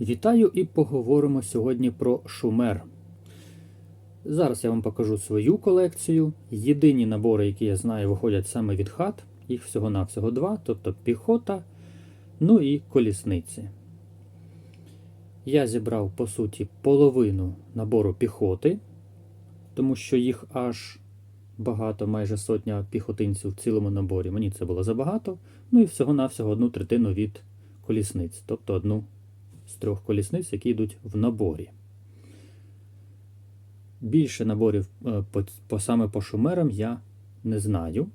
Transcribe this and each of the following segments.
Вітаю і поговоримо сьогодні про шумер. Зараз я вам покажу свою колекцію. Єдині набори, які я знаю, виходять саме від хат. Їх всього-навсього два, тобто піхота, ну і колісниці. Я зібрав, по суті, половину набору піхоти, тому що їх аж багато, майже сотня піхотинців в цілому наборі. Мені це було забагато. Ну і всього-навсього одну третину від колісниць, тобто одну з трьох колісниць, які йдуть в наборі. Більше наборів е, по, по саме по шумерам я не знаю.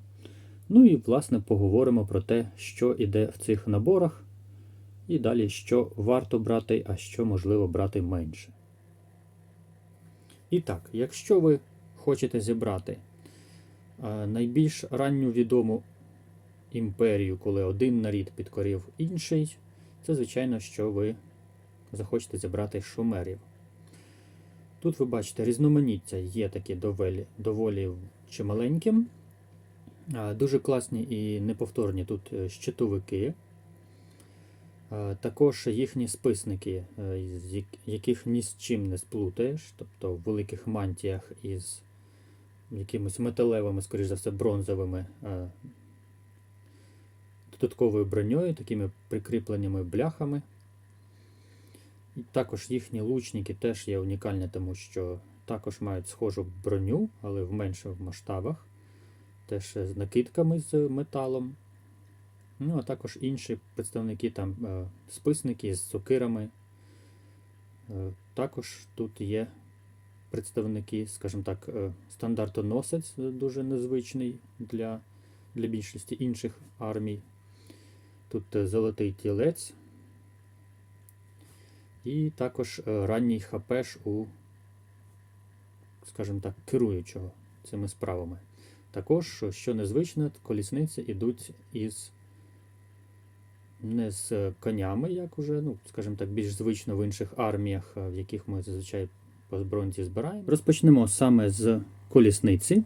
Ну і, власне, поговоримо про те, що йде в цих наборах, і далі, що варто брати, а що можливо брати менше. І так, якщо ви хочете зібрати е, найбільш ранню відому імперію, коли один нарід підкорив інший, це, звичайно, що ви захочете зібрати шумерів. Тут ви бачите, різноманіття є такі доволі, доволі чималеньким. Дуже класні і неповторні тут е, щитовики. Також їхні списники, е, з яких ні з чим не сплутаєш, тобто в великих мантіях із якимись металевими, скоріш за все, бронзовими е, додатковою броньою, такими прикріпленими бляхами. Також їхні лучники теж є унікальні, тому що також мають схожу броню, але в менших масштабах. Теж з накидками з металом. Ну, а також інші представники там е, списники з сокирами. Е, Також тут є представники, скажімо так, е, стандартоносець дуже незвичний для, для більшості інших армій. Тут золотий тілець. І також е, ранній хапеш у, скажімо так, керуючого цими справами. Також, що незвично, колісниці йдуть із не з конями, як уже, ну, скажімо так, більш звично в інших арміях, в яких ми зазвичай по збройці збираємо. Розпочнемо саме з колісниці.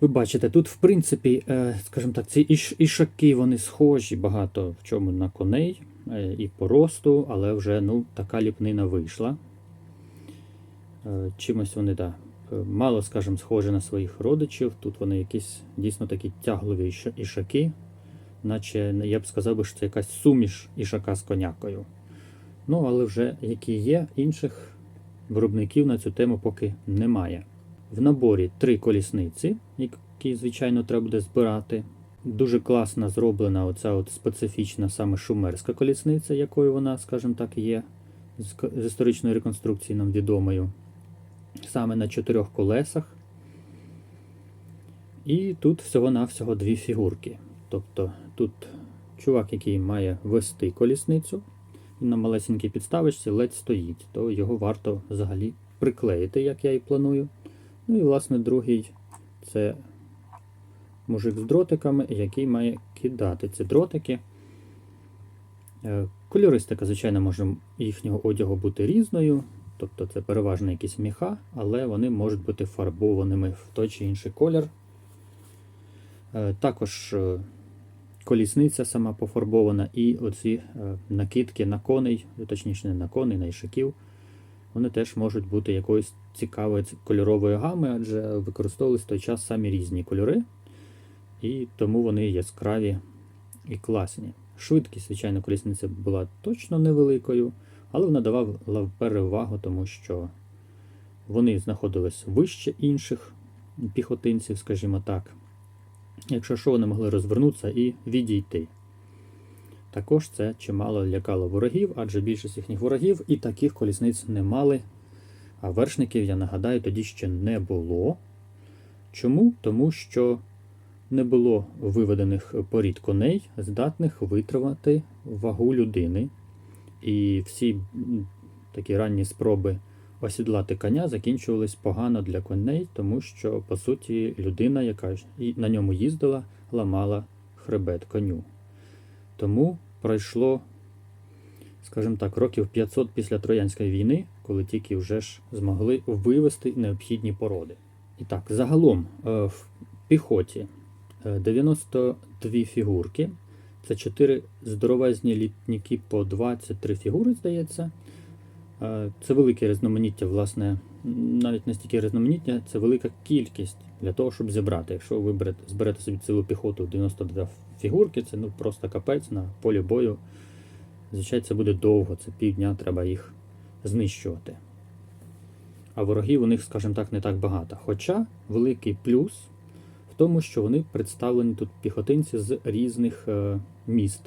Ви бачите, тут, в принципі, е, скажімо так, ці ішаки вони схожі багато в чому на коней е, і по росту, але вже ну, така ліпнина вийшла. Е, Чимось вони, да, е, мало, скажімо, схожі на своїх родичів. Тут вони якісь дійсно такі тяглові ішаки, наче я б сказав, би, що це якась суміш ішака з конякою. Ну, але вже які є, інших виробників на цю тему поки немає. В наборі три колісниці, які, звичайно, треба буде збирати. Дуже класно зроблена оця от специфічна саме шумерська колісниця, якою вона, скажімо так, є з історичної реконструкції нам відомою. Саме на чотирьох колесах. І тут всього-навсього дві фігурки. Тобто тут чувак, який має вести колісницю, він на малесенькій підставочці ледь стоїть, то його варто взагалі приклеїти, як я і планую. Ну і, власне, другий це мужик з дротиками, який має кидати ці дротики. Е, Кольористика, звичайно, може їхнього одягу бути різною, тобто це переважно якісь міха, але вони можуть бути фарбованими в той чи інший колір. Е, Також е, колісниця сама пофарбована, і оці накидки на коней, точніше не на коней, на ішаків, вони теж можуть бути якоїсь цікавої ц- кольорової гами, адже використовувалися в той час самі різні кольори, і тому вони яскраві і класні. Швидкість, звичайно, колісниця була точно невеликою, але вона давала перевагу, тому що вони знаходились вище інших піхотинців, скажімо так. Якщо що, вони могли розвернутися і відійти. Також це чимало лякало ворогів, адже більшість їхніх ворогів і таких колісниць не мали. А вершників, я нагадаю, тоді ще не було. Чому? Тому що не було виведених порід коней, здатних витримати вагу людини. І всі такі ранні спроби осідлати коня закінчувались погано для коней, тому що, по суті, людина, яка на ньому їздила, ламала хребет коню. Тому пройшло, скажімо так, років 500 після Троянської війни, коли тільки вже ж змогли вивести необхідні породи. І так, загалом е, в піхоті 92 фігурки. Це чотири здоровезні літніки по 23 фігури, здається. Е, Це велике різноманіття, власне, навіть не стільки різноманіття, це велика кількість для того, щоб зібрати. Якщо ви берете, зберете собі цілу піхоту 92 фігурки, це ну, просто капець на полі бою. Звичайно, це буде довго, це півдня треба їх знищувати. А ворогів у них, скажімо так, не так багато. Хоча великий плюс тому, що вони представлені тут піхотинці з різних е, міст,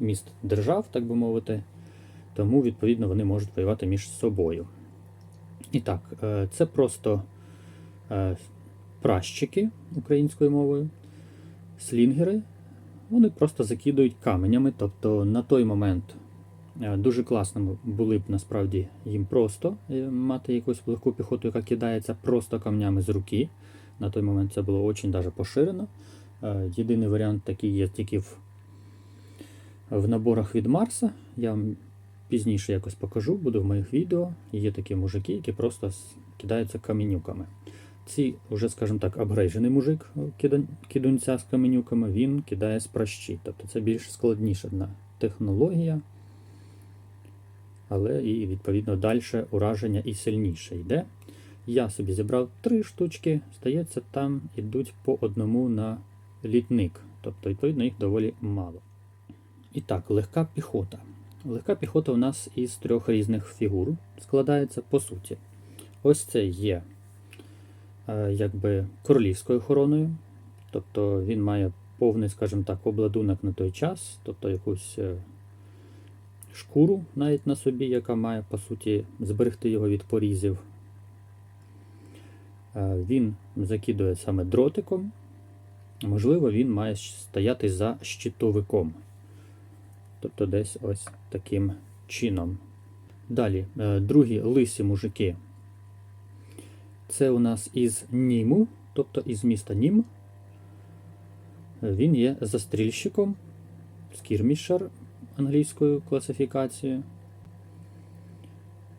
міст держав, так би мовити. Тому, відповідно, вони можуть воювати між собою. І так, е, це просто е, пращики українською мовою, слінгери. Вони просто закидують каменями. Тобто на той момент дуже класно були б насправді їм просто мати якусь легку піхоту, яка кидається просто камнями з руки. На той момент це було дуже даже поширено. Е, Єдиний варіант такий є тільки в, в наборах від Марса. Я вам пізніше якось покажу, буде в моїх відео. Є такі мужики, які просто кидаються каменюками. Ці, вже, скажімо так, апгрейджений мужик е, кидунця з каменюками, він кидає з пращі. Тобто це більш складніша технологія, але і відповідно далі ураження і сильніше йде. Я собі зібрав три штучки, здається, там йдуть по одному на літник. Тобто, відповідно, їх доволі мало. І так, легка піхота. Легка піхота у нас із трьох різних фігур складається по суті. Ось це є е, якби королівською охороною, тобто він має повний, скажімо так, обладунок на той час, тобто якусь е, шкуру навіть на собі, яка має по суті зберегти його від порізів. Е, Він закидує саме дротиком. Можливо, він має стояти за щитовиком. Тобто десь ось таким чином. Далі, е, другі лисі мужики. Це у нас із Німу, тобто із міста Нім. Е, Він є застрільщиком, скірмішер англійською класифікацією.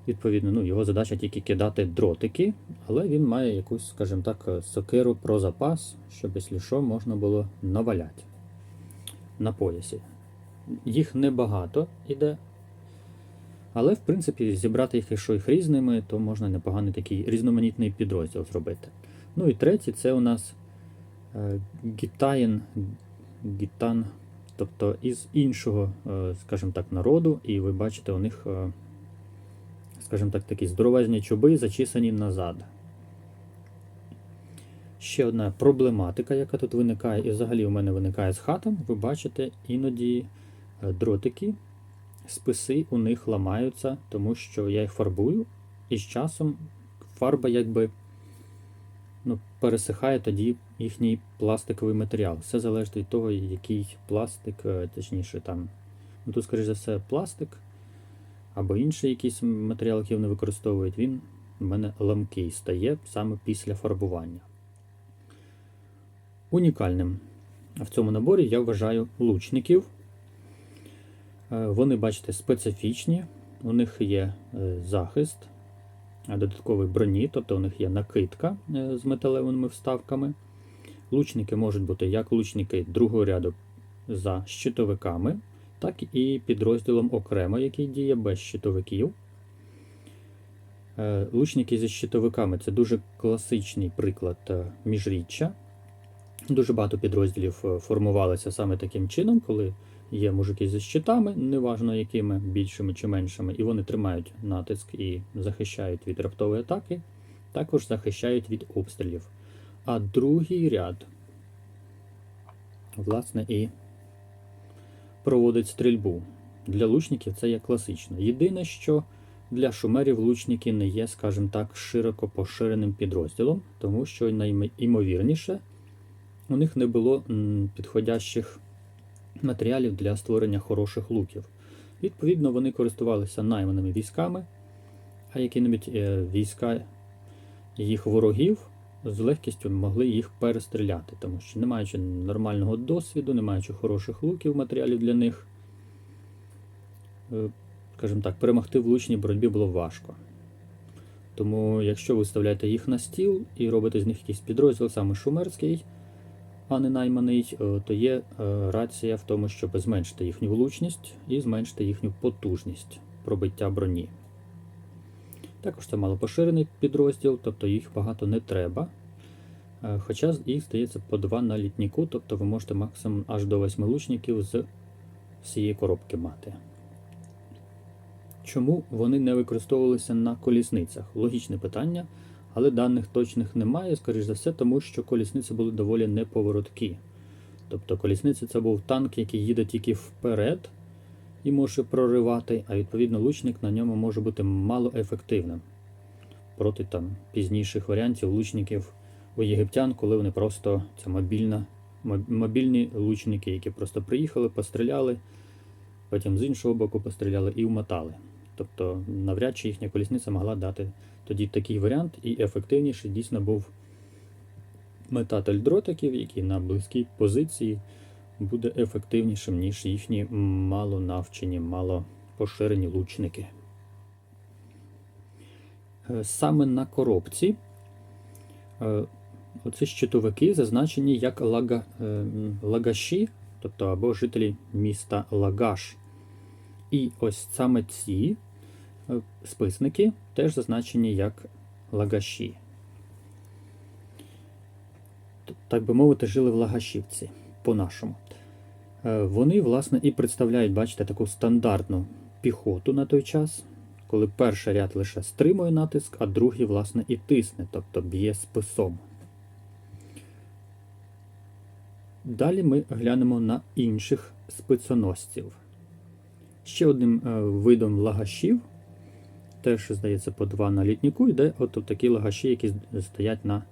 Відповідно, ну, його задача тільки кидати дротики, але він має якусь, скажімо так, е, сокиру про запас, щоб, якщо що, можна було наваляти на поясі. Їх небагато іде. Але, в принципі, зібрати їх, якщо їх різними, то можна непоганий такий різноманітний підрозділ зробити. Ну і третє, це у нас е, гітаєн, гітан, тобто із іншого, е, скажімо так, народу, і ви бачите, у них, скажімо так, такі здоровезні чуби зачісані назад. Ще одна проблематика, яка тут виникає, і взагалі у мене виникає з хатом, ви бачите іноді е, дротики, списи у них ламаються, тому що я їх фарбую, і з часом фарба якби ну, пересихає тоді їхній пластиковий матеріал. Все залежить від того, який пластик, е, точніше там. Ну, тут, скоріш за все, пластик або інший якийсь матеріал, який вони використовують, він у мене ламкий стає саме після фарбування. Унікальним в цьому наборі я вважаю лучників. Е, Вони, бачите, специфічні, у них є е, захист, додатковий броні, тобто у них є накидка е, з металевими вставками. Лучники можуть бути як лучники другого ряду за щитовиками, так і підрозділом окремо, який діє без щитовиків. Е, Лучники зі щитовиками це дуже класичний приклад е, міжріччя. Дуже багато підрозділів е, формувалися саме таким чином, коли є мужики зі щитами, неважно якими, більшими чи меншими, і вони тримають натиск і захищають від раптової атаки, також захищають від обстрілів. А другий ряд, власне, і проводить стрільбу. Для лучників це є класично. Єдине, що для шумерів лучники не є, скажімо так, широко поширеним підрозділом, тому що найімовірніше у них не було підходящих матеріалів для створення хороших луків. Відповідно, вони користувалися найманими військами, а які-небудь е, війська їх ворогів з легкістю могли їх перестріляти, тому що не маючи нормального досвіду, не маючи хороших луків, матеріалів для них, е, скажімо так, перемогти в лучній боротьбі було важко. Тому, якщо ви виставляєте їх на стіл і робите з них якийсь підрозділ, саме шумерський, а не найманий, е, то є е, рація в тому, щоб зменшити їхню влучність і зменшити їхню потужність пробиття броні. Також це малопоширений підрозділ, тобто їх багато не треба. Е, Хоча їх здається по два на літніку, тобто ви можете максимум аж до 8 лучників з всієї коробки мати. Чому вони не використовувалися на колісницях? Логічне питання, але даних точних немає, скоріш за все, тому що колісниці були доволі неповороткі. Тобто колісниця це був танк, який їде тільки вперед і може проривати, а відповідно лучник на ньому може бути малоефективним проти там пізніших варіантів лучників у єгиптян, коли вони просто це мобільна, мобільні лучники, які просто приїхали, постріляли, потім з іншого боку постріляли і вмотали. Тобто навряд чи їхня колісниця могла дати тоді такий варіант, і ефективніший дійсно був метатель дротиків, який на близькій позиції буде ефективнішим, ніж їхні мало навчені, мало поширені лучники. Е, Саме на коробці е, оці щитовики зазначені як лага, е, лагаші, тобто або жителі міста Лагаш. І ось саме ці списники теж зазначені як лагаші. Так би мовити, жили в Лагашівці по-нашому. Е, Вони, власне, і представляють, бачите, таку стандартну піхоту на той час, коли перший ряд лише стримує натиск, а другий, власне, і тисне, тобто б'є списом. Далі ми глянемо на інших спицоносців. Ще одним е, видом лагашів, теж, здається, по два на літніку, йде от такі лагаші, які стоять на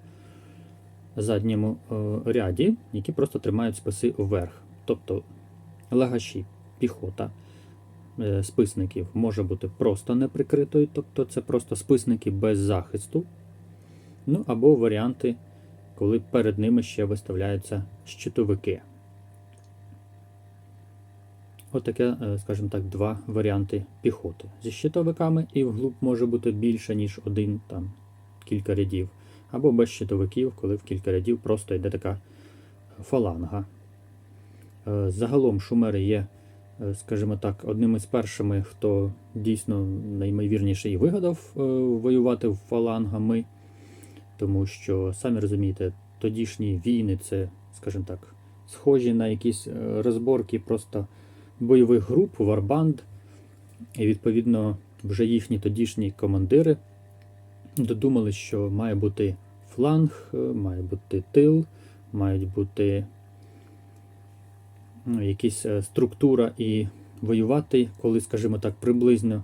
задньому е, ряді, які просто тримають списи вверх. Тобто лагаші, піхота е, списників може бути просто неприкритою, тобто це просто списники без захисту. Ну або варіанти, коли перед ними ще виставляються щитовики. Отаке, е, скажімо так, два варіанти піхоти. Зі щитовиками і вглуб може бути більше, ніж один, там кілька рядів. Або без щитовиків, коли в кілька рядів просто йде така фаланга. Е, Загалом шумери є, е, скажімо так, одним із першими, хто дійсно найімовірніше і вигадав е, воювати фалангами, тому що, самі розумієте, тодішні війни це, скажімо так, схожі на якісь розборки просто бойових груп, варбанд, і відповідно вже їхні тодішні командири додумали, що має бути фланг, е, має бути тил, мають бути ну, якась е, структура і воювати, коли, скажімо так, приблизно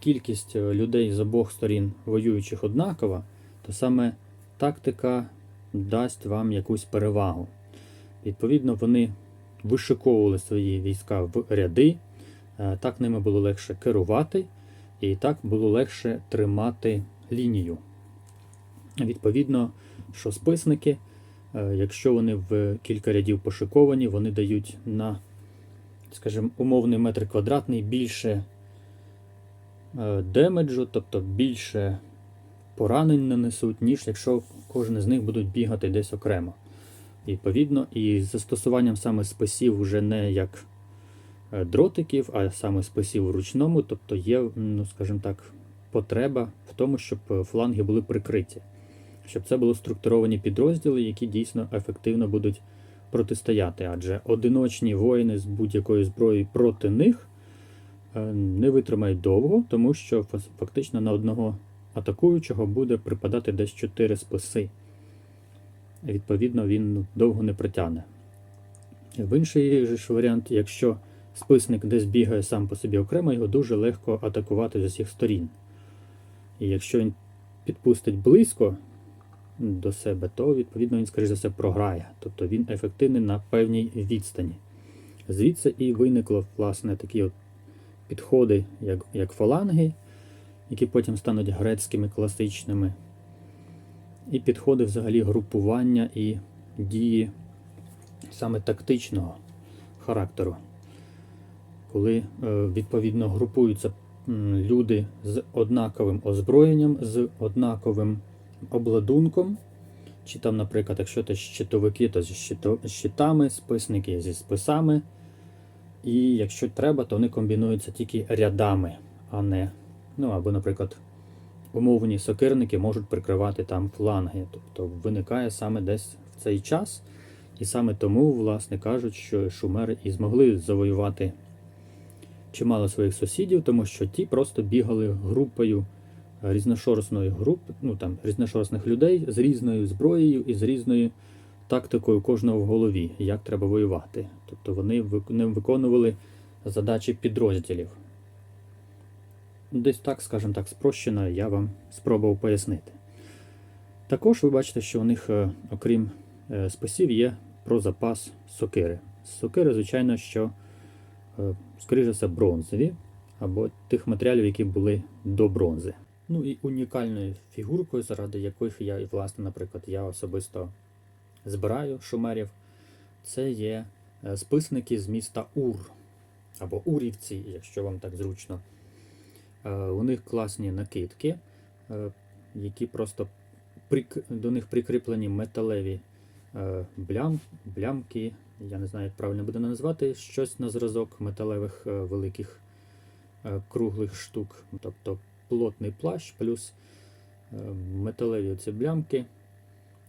кількість е, людей з обох сторін воюючих однакова, то саме тактика дасть вам якусь перевагу. Відповідно, вони вишиковували свої війська в ряди, так ними було легше керувати, і так було легше тримати лінію. Відповідно, що списники, е, якщо вони в кілька рядів пошиковані, вони дають на, скажімо, умовний метр квадратний більше е, демеджу, тобто більше поранень нанесуть, ніж якщо кожен з них будуть бігати десь окремо. Відповідно, і з застосуванням саме списів вже не як е, дротиків, а саме списів у ручному, тобто є, ну, скажімо так, потреба в тому, щоб фланги були прикриті, щоб це були структуровані підрозділи, які дійсно ефективно будуть протистояти. Адже одиночні воїни з будь-якою зброєю проти них е, не витримають довго, тому що фактично на одного атакуючого буде припадати десь 4 списи. Відповідно, він довго не протягне. В інший ж варіант, якщо списник десь бігає сам по собі окремо, його дуже легко атакувати з усіх сторін. І якщо він підпустить близько до себе, то відповідно він, скоріш за все, програє. Тобто він ефективний на певній відстані. Звідси і виникло власне такі от підходи, як, як фаланги, які потім стануть грецькими класичними, і підходи взагалі групування і дії саме тактичного характеру, коли е, відповідно групуються люди з однаковим озброєнням, з однаковим обладунком, Чи там, наприклад, якщо це щитовики, то зі щитами, списники зі списами. І якщо треба, то вони комбінуються тільки рядами, а не. Ну або, наприклад, умовні сокирники можуть прикривати там фланги. Тобто виникає саме десь в цей час. І саме тому, власне кажуть, що шумери і змогли завоювати чимало своїх сусідів, тому що ті просто бігали групою різношорстної групи, ну там різношорстних людей з різною зброєю і з різною тактикою кожного в голові, як треба воювати. Тобто вони не виконували задачі підрозділів. Десь так, скажімо так, спрощено, я вам спробував пояснити. Також ви бачите, що у них, е, окрім е, списів, є про запас сокири. Сокири, звичайно, що, е, скоріше все, бронзові, або тих матеріалів, які були до бронзи. Ну і унікальною фігуркою, заради яких я, власне, наприклад, я особисто збираю шумерів, це є е, списники з міста Ур, або Урівці, якщо вам так зручно. Е, У них класні накидки, е, які просто до них прикріплені металеві блям, блямки. Я не знаю, як правильно буде назвати, щось на зразок металевих великих круглих штук. Тобто плотний плащ плюс е, металеві ці блямки.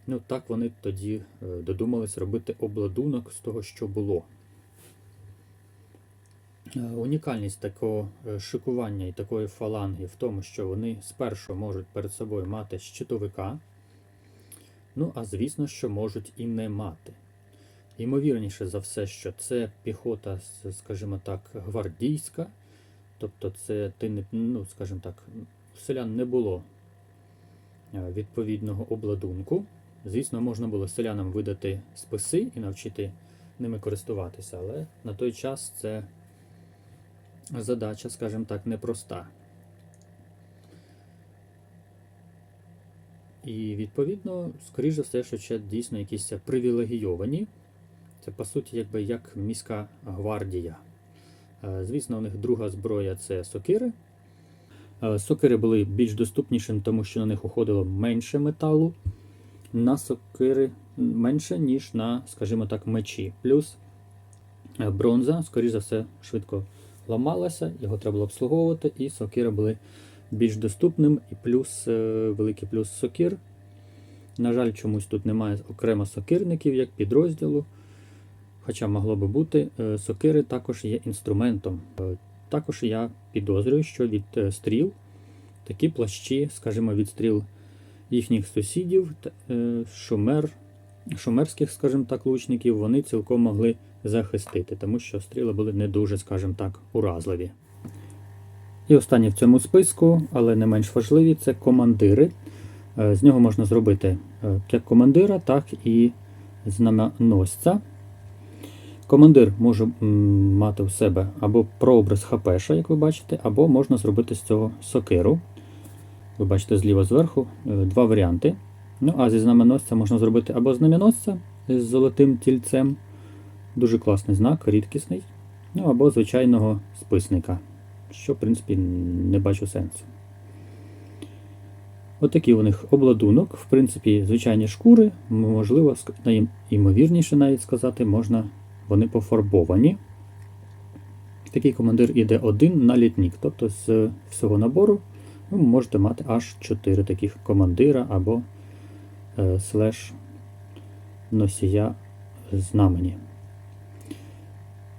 Ну, так вони тоді е, додумались робити обладунок з того, що було. Е, Унікальність такого шикування і такої фаланги в тому, що вони спершу можуть перед собою мати щитовика, ну а звісно, що можуть і не мати. Ймовірніше за все, що це піхота, скажімо так, гвардійська, тобто це ти не, ну, скажімо так, у селян не було е, відповідного обладунку. Звісно, можна було селянам видати списи і навчити ними користуватися, але на той час це задача, скажімо так, непроста. І відповідно, скоріш за все, що це дійсно якісь привілегійовані. Це по суті якби як міська гвардія. Е, Звісно, у них друга зброя це сокири. Е, Сокири були більш доступнішим, тому що на них уходило менше металу. На сокири менше, ніж на, скажімо так, мечі. Плюс е, бронза, скоріш за все, швидко ламалася, його треба було обслуговувати, і сокири були більш доступним. І плюс, великий плюс сокир. На жаль, чомусь тут немає окремо сокирників як підрозділу. Хоча могло би бути, Е, сокири також є інструментом. Е, Також я підозрюю, що від е, стріл такі плащі, скажімо, від стріл їхніх сусідів, шумер, шумерських, скажімо так, лучників, вони цілком могли захистити, тому що стріли були не дуже, скажімо так, уразливі. І останнє в цьому списку, але не менш важливі, це командири. З нього можна зробити як командира, так і знаменосця. Командир може мати в себе або прообраз хапеша, як ви бачите, або можна зробити з цього сокиру. Ви бачите зліва зверху е, два варіанти. Ну, а зі знаменосця можна зробити або знаменосця з золотим тільцем, дуже класний знак, рідкісний, ну або звичайного списника, що, в принципі, не бачу сенсу. Отакий у них обладунок, в принципі, звичайні шкури, можливо, найімовірніше навіть сказати, можна вони пофарбовані. Такий командир іде один на літнік, тобто з всього набору ви можете мати аж 4 таких командира або е, слеш носія знамені.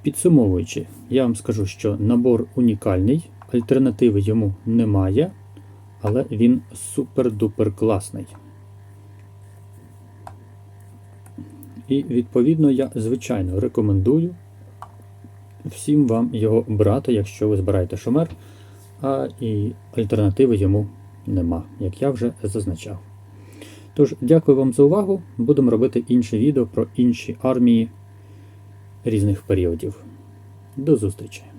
Підсумовуючи, я вам скажу, що набор унікальний, альтернативи йому немає, але він супер-дупер класний. І відповідно я звичайно рекомендую всім вам його брати, якщо ви збираєте шумер, а і альтернативи йому нема, як я вже зазначав. Тож, дякую вам за увагу. Будемо робити інше відео про інші армії різних періодів. До зустрічі!